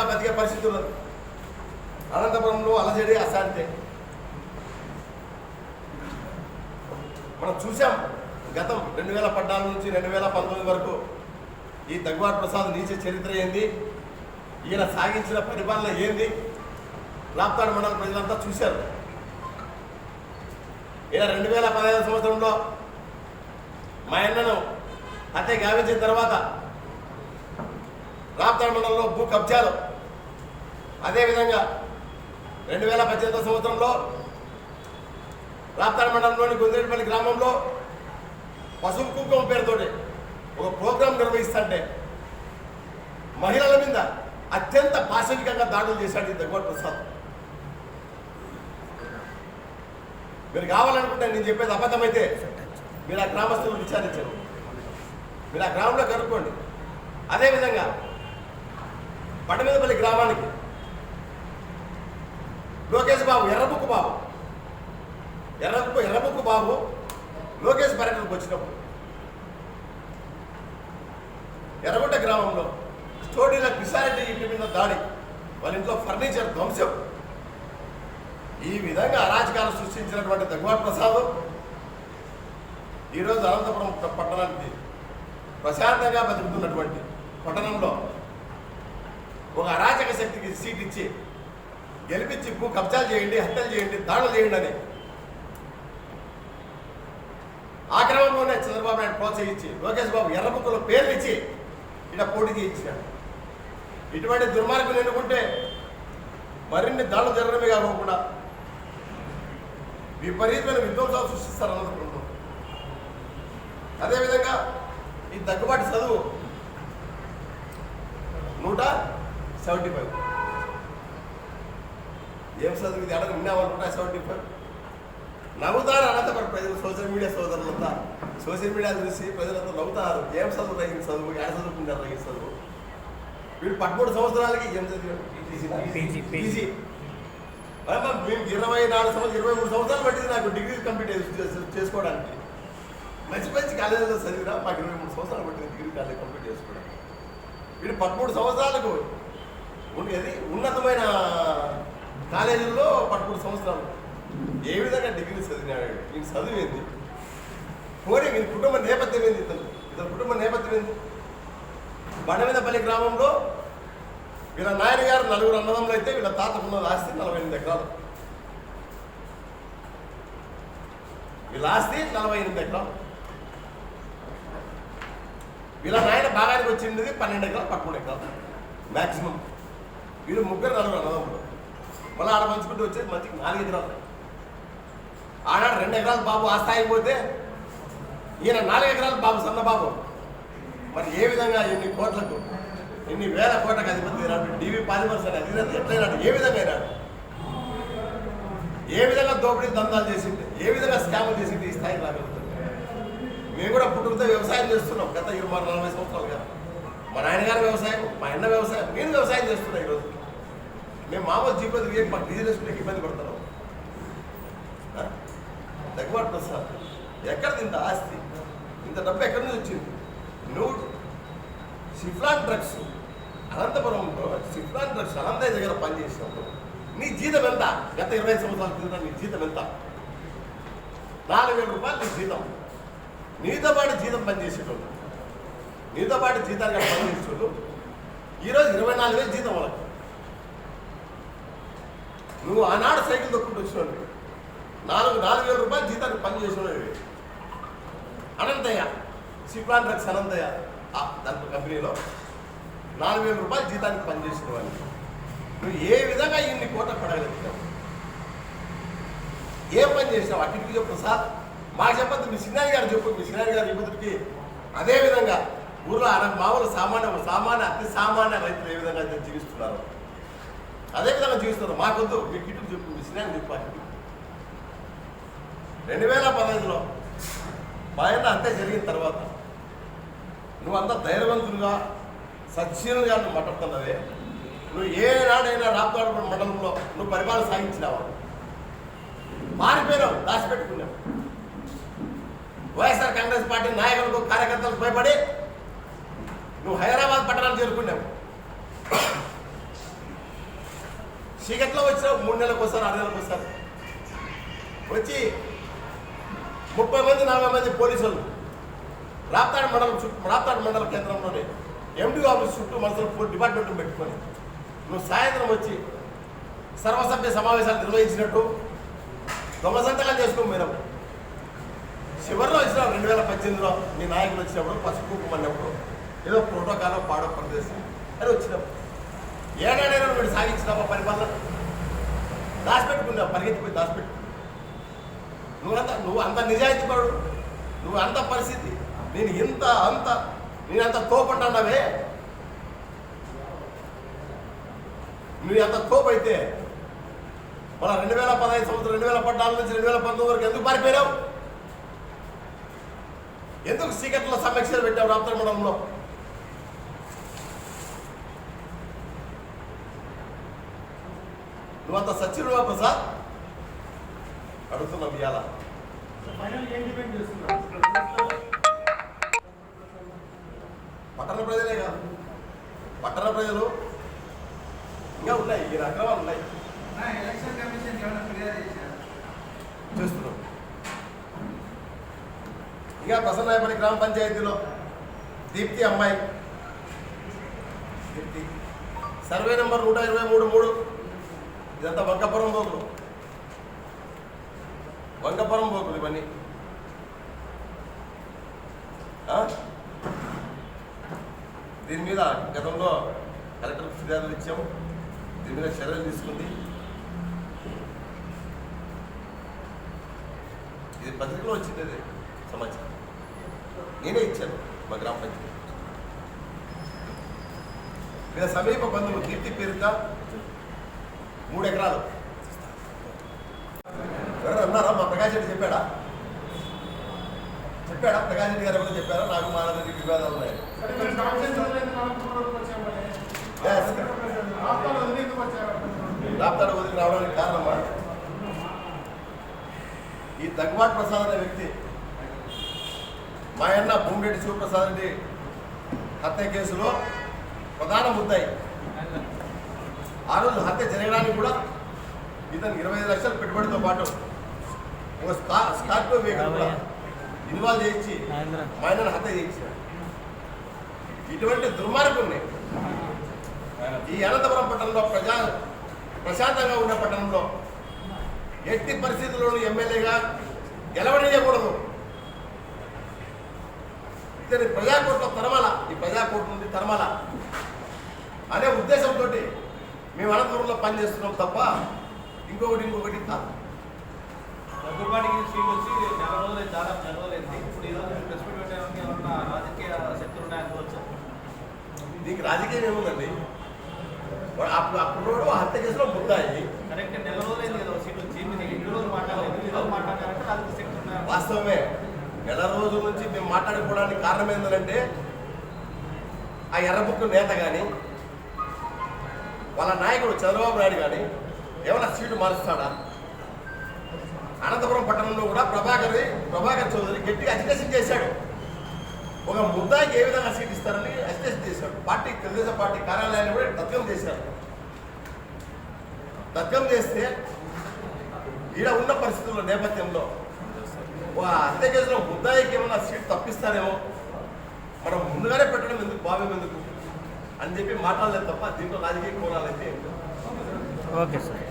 ఏ బతికే పరిస్థితులు అనంతపురంలో అలజడి అశాంతి. మనం చూసాం గతం రెండు వేల పద్నాలుగు నుంచి రెండు వేల పంతొమ్మిది వరకు ఈ దగ్గువాటి ప్రసాద్ నీచ చరిత్ర ఏంది? ఈయన సాగించిన పరిపాలన ఏంది? లాప్తాడు మండల ప్రజలంతా చూశారు. ఈయన రెండు వేల పదహైదు సంవత్సరంలో మా అన్నను హత్య గావించిన తర్వాత రాప్తాడు మండలంలో భూ కబ్జాలు అదేవిధంగా రెండు వేల పద్దెనిమిదో సంవత్సరంలో రాప్తాడు మండలంలోని గుందేటిపల్లి గ్రామంలో పసుపు కుంకుమ పేరుతోటి ఒక ప్రోగ్రాం నిర్వహిస్తుంటే మహిళల మీద అత్యంత పాశవికంగా దాడులు చేశాడు ఈ దగ్గర ప్రసాద్. మీరు కావాలనుకుంటే నేను చెప్పేది అబద్ధమైతే మీరు ఆ గ్రామస్తులను విచారించండి. మీరు ఆ గ్రామంలో కనుక్కోండి. అదేవిధంగా పట్టమీదపల్లి గ్రామానికి లోకేష్ బాబు ఎర్రబుక్కు బాబు. ఎర్రబుక్కు ఎర్రబుక్కు బాబు లోకేష్ పర్యటనకు వచ్చినప్పుడు. ఎర్రగుంట గ్రామంలో స్టోడీల కిసారెడ్డి ఇంటి మీద దాడి. వాళ్ళ ఇంట్లో ఫర్నిచర్ ధ్వంసం. ఈ విధంగా అరాచకాలు సృష్టించినటువంటి దగ్గువాటి ప్రసాద్ ఈరోజు అనంతపురం పట్టణానికి ప్రశాంతంగా బతుకుతున్నటువంటి పట్టణంలో ఒక అరాచక శక్తికి సీట్ ఇచ్చి గెలిపించి భూ కబ్జాలు చేయండి హత్యలు చేయండి దాడులు చేయండి అని. ఆ క్రమంలోనే చంద్రబాబు నాయుడు ప్రోత్సహించి లోకేష్ బాబు ఎర్రబుక్కులో పేర్లు ఇచ్చి ఇక్కడ పోటీ ఇచ్చాడు ఇటువంటి దుర్మార్గులు ఎన్నుకుంటే మరిన్ని దాడులు జరగడమే కాకుండా విపరీతమైన విధ్వంసాలు సృష్టిస్తారు అనుకుంటున్నాం అదేవిధంగా ఈ తగ్గుబాటు చదువు నూట సెవెంటీ ఫైవ్. ఏం చదువు ఇది అడగ విన్నావా నూట సెవెంటీ ఫైవ్ నవ్వుతారు అనంతపురం ప్రజలు సోషల్ మీడియా సోదరులంతా సోషల్ మీడియా చూసి ప్రజలంతా నవ్వుతారు. ఏం చదువు తగిన చదువు? ఏ చదువుకుంటారు తగిన చదువు? వీడు పదమూడు సంవత్సరాలకి ఏం చదివాడు? అమ్మా, మేము ఇరవై నాలుగు సంవత్సరాలు ఇరవై మూడు సంవత్సరాలు పట్టింది నాకు డిగ్రీ కంప్లీట్ చేసు- చేసుకోవడానికి. మంచి మంచి కాలేజీలో చదివినా మాకు ఇరవై మూడు సంవత్సరాలు పట్టింది డిగ్రీ కాలేజ్ కంప్లీట్ చేసుకోవడానికి. వీడు పదమూడు సంవత్సరాలకు ఉండేది ఉన్నతమైన కాలేజీల్లో పదమూడు సంవత్సరాలు. ఏ విధంగా డిగ్రీ చదివినాడు? ఈయన చదివింది పోనీ మీ కుటుంబ నేపథ్యం ఏంది ఇతను? ఇతని కుటుంబ నేపథ్యం ఏంది? బండమీదపల్లి గ్రామంలో వీళ్ళ నాయన గారు నలుగురు అన్నదమ్ములు అయితే వీళ్ళ తాతకున్న ఆస్తి నలభై ఎనిమిది ఎకరాలు. వీళ్ళ ఆస్తి నలభై ఎనిమిది ఎకరాలు. వీళ్ళ నాయన భాగానికి వచ్చింది పన్నెండు ఎకరాలు పదమూడు ఎకరాలు. మ్యాక్సిమం వీళ్ళు ముగ్గురు నలుగురు అన్నదమ్ములు. మళ్ళీ ఆడ పంచుకుంటూ వచ్చేది మంచికి నాలుగు ఎకరాలు ఆడాడు రెండు ఎకరాలు బాబు ఆ స్థాయికి పోతే ఈయన నాలుగు ఎకరాలు బాబు సన్న బాబు. మరి ఏ విధంగా ఎన్ని కోట్లకు ఎన్ని వేల కోట్లకు అధిపతి అయినాడు? డివి పాలిమర్స్ అని అధిపతి ఎట్లయినాడు? ఏ విధంగా అయినాడు? ఏ విధంగా దోపిడీ దందాలు చేసింది? ఏ విధంగా స్కామ్లు చేసింది ఈ స్థాయికి రాగలుగుతుంది మేము కూడా పుట్టుకతో వ్యవసాయం చేస్తున్నాం గత ఇరవై నలభై సంవత్సరాలుగా. మా నాయనగారు వ్యవసాయం మా అన్న వ్యవసాయం నేను వ్యవసాయం చేస్తున్నా ఈరోజు. మేము మామూలు జీవితం తిరిగి మాకు బిజినెస్ ఇబ్బంది పడుతున్నాం ఆ? సార్ ప్రసాద్ ఎక్కడ ఇంత ఆస్తి? ఇంత డబ్బు ఎక్కడి నుంచి వచ్చింది? నువ్వు సిఫ్లాన్ డ్రగ్స్ అనంతపురంలో సిఫ్లాన్ డ్రగ్స్ అనంతయ్య దగ్గర పనిచేసినప్పుడు నీ జీతం ఎంత? గత ఇరవై సంవత్సరాల క్రితం నీ జీతం ఎంత? నాలుగు వేల రూపాయలు నీ జీతం. నీతో పాటు జీతం పనిచేసేటోళ్ళు నీతో పాటు జీతాలు పనిచేసేటోళ్ళు ఈరోజు ఇరవై నాలుగు వేలు జీతం వాళ్ళకి. నువ్వు ఆనాడు సైకిల్ తొక్కుంటూ వచ్చినోడివి. నాలుగు నాలుగు వేల రూపాయలు జీతానికి పని చేసినవి అనంతయ్య సిప్లాన్ డ్రగ్స్ అనంతయ్య. ఆ కంపెనీలో నాలుగు వేల రూపాయలు జీతానికి పనిచేసిన వాళ్ళు నువ్వు ఏ విధంగా ఇన్ని కోట పడగలుగుతావు? ఏం పని చేసినావు? అటుకి చెప్పు సార్. మాకు చెప్పద్దు మీ సినారి గారు చెప్పు. మీ సినారి గారు ఇబ్బందికి అదేవిధంగా ఊర్లో అన మామూలు సామాన్య సామాన్య అతి సామాన్య రైతులు ఏ విధంగా జీవిస్తున్నారు అదే విధంగా జీవిస్తున్నారు మాకొద్దు మీ కిట్టు చెప్పు మీ సినారి చెప్పు ఆ రెండు వేల పదహైదులో బాయన్న అంతే జరిగిన తర్వాత నువ్వు అంత ధైర్యవంతులుగా సత్శీలుగా నువ్వు మాట్లాడుతున్నవే నువ్వు ఏనాడైనా రాప్తాడు మండలంలో నువ్వు పరిపాలన సాగించినావా మారిపోయినావు దాచిపెట్టుకున్నావు. వైఎస్ఆర్ కాంగ్రెస్ పార్టీ నాయకులకు కార్యకర్తలకు భయపడి నువ్వు హైదరాబాద్ పట్టణాలు చేరుకున్నావు. చీకట్లో వచ్చిన మూడు నెలలకు వస్తారు ఆరు నెలలకు వస్తారు వచ్చి ముప్పై మంది నలభై మంది పోలీసులు రాప్తాడు మండలం చుట్టూ రాప్తాడు మండల కేంద్రంలోనే ఎండి ఆఫీస్ చుట్టూ మనసులో డిపార్ట్మెంట్ పెట్టుకొని నువ్వు సాయంత్రం వచ్చి సర్వసభ్య సమావేశాలు నిర్వహించినట్టు దొంగ సంతకాలు చేసుకోం మీరు చివరిలో వచ్చిన రెండు వేల పద్దెనిమిదిలో మీ నాయకులు వచ్చినప్పుడు పసుపు కుమ్మన్నప్పుడు ఏదో ప్రోటోకాల్ పాడో ప్రదేశం అని వచ్చినప్పుడు ఏడాడైనా వీడు సాగించినావా పరిపాలన. దాచిపెట్టుకున్నావు పరిగెత్తిపోయి దాచిపెట్టు. నువ్వంత నువ్వు అంత నిజాయితీపడు నువ్వు అంత పరిస్థితి. నేను ఇంత అంత నేను అంత తోపంటున్నావే నువ్వు ఎంత తోపు అయితే మన రెండు వేల పదహైదు సంవత్సరం రెండు వేల పద్నాలుగు నుంచి రెండు వేల పంతొమ్మిది వరకు ఎందుకు పారిపోయావు ఎందుకు సీకట్లో సమీక్షలు పెట్టావు రాత్రి మండలంలో? నువ్వంత సచివుడువా ప్రసాద్? అడుగుతున్నాం ఇవాళ. పట్టణ ప్రజలే కాదు. పట్టణ ప్రజలు ఇంకా ఉన్నాయి ఈ రకాలు ఉన్నాయి. చేస్తున్నాం. ఇంకా ప్రసన్నాయపల్లి గ్రామ పంచాయతీలో దీప్తి అమ్మాయి. దీప్తి. సర్వే నెంబర్ నూట ఇరవై మూడు మూడు. ఇదంతా వంకపురం బోకులు. వంకపురం బోకులు ఇవన్నీ. దీని మీద గతంలో కలెక్టర్ ఫిర్యాదులు ఇచ్చాము. దీని మీద చర్యలు తీసుకుంది. ఇది పత్రికలో వచ్చింది అది సమాచారం. నేనే ఇచ్చాను మా గ్రామ పంచాయతీ. మీద సమీప బంధువులు కీర్తి పేరుత మూడు ఎకరాలు ఎవరైనా అన్నారా మా ప్రకాష్ రెడ్డి చెప్పాడా? చెప్పాడా? ప్రకాష్ రెడ్డి గారు ఎవరు చెప్పారా? నాకు మా నాన్నకి వివాదాలు ఉన్నాయి. రాప్తాడు వదిలి రావడానికి కారణమా ఈ దగ్గుబాటు ప్రసాద్ అనే వ్యక్తి మా అన్న భూమిరెడ్డి శివప్రసాద్ రెడ్డి హత్య కేసులో ప్రధాన ముద్దాయి. ఆ రోజు హత్య జరగడానికి కూడా ఇతను ఇరవై ఐదు లక్షల పెట్టుబడితో పాటు ఒక స్కా స్కార్పియో వెహికల్ కూడా ఇన్వాల్వ్ చేయించి మా అన్నను హత్య చేయించారు. ఇటువంటి దుర్మార్గుల్ని ఈ అనంతపురం పట్టణంలో ప్రజా ప్రశాంతంగా ఉన్న పట్టణంలో ఎట్టి పరిస్థితుల్లోనూ ఎమ్మెల్యేగా గెలవనీయకూడదు. ఇతని ప్రజాకోట్లో తరమల ఈ ప్రజాకోట్ నుండి తరమల అనే ఉద్దేశంతో మేము అనంతపురంలో పనిచేస్తున్నాం తప్ప ఇంకొకటి ఇంకొకటి కాదు. దగ్గుబాటికి సీట్ వచ్చి నెల రోజులు దాదాపు నెల రోజులైంది ఇప్పుడు ఈరోజు ప్రెస్ మీట్ పెట్టడానికి ఏమన్నా రాజకీయ శక్తులు ఉన్నాయనుకోవచ్చు దీనికి రాజకీయం ఏముందండి? అప్పుడు అప్పుడు హత్య కేసులో ముద్దాయి. కరెక్ట్ నెల రోజులైంది కదా సీట్ వచ్చి. మీరు ఎన్ని రోజులు మాట్లాడలేదు? ఈ రోజు మాట్లాడారంటే రాజకీయ శక్తులు ఉన్నాయి వాస్తవమే. నెల రోజుల నుంచి మేము మాట్లాడుకోవడానికి కారణం ఏంటంటే ఆ ఎర్రబుక్కు నేత కానీ వాళ్ళ నాయకుడు చంద్రబాబు నాయుడు కానీ ఏమైనా సీటు మారుస్తాడా? అనంతపురం పట్టణంలో కూడా ప్రభాకర్ ప్రభాకర్ చౌదరి గట్టిగా అజిటేషన్ చేశాడు. ఒక ముద్దాకి ఏ విధంగా సీట్ ఇస్తారని అజిటేషన్ చేశాడు. పార్టీ తెలుగుదేశం పార్టీ కార్యాలయాన్ని కూడా దగ్ధం చేశారు. దగ్ధం చేస్తే ఈడ ఉన్న పరిస్థితుల్లో నేపథ్యంలో వా హత్య కేసులో ముద్దాయికి ఏమైనా సీట్ తప్పిస్తారేమో మనం ముందుగానే పెట్టడం ఎందుకు భావ్యం ఎందుకు? అని చెప్పి మాట్లాడలేదు తప్ప దీంట్లో రాజకీయ కోరాలైతే ఓకే సార్.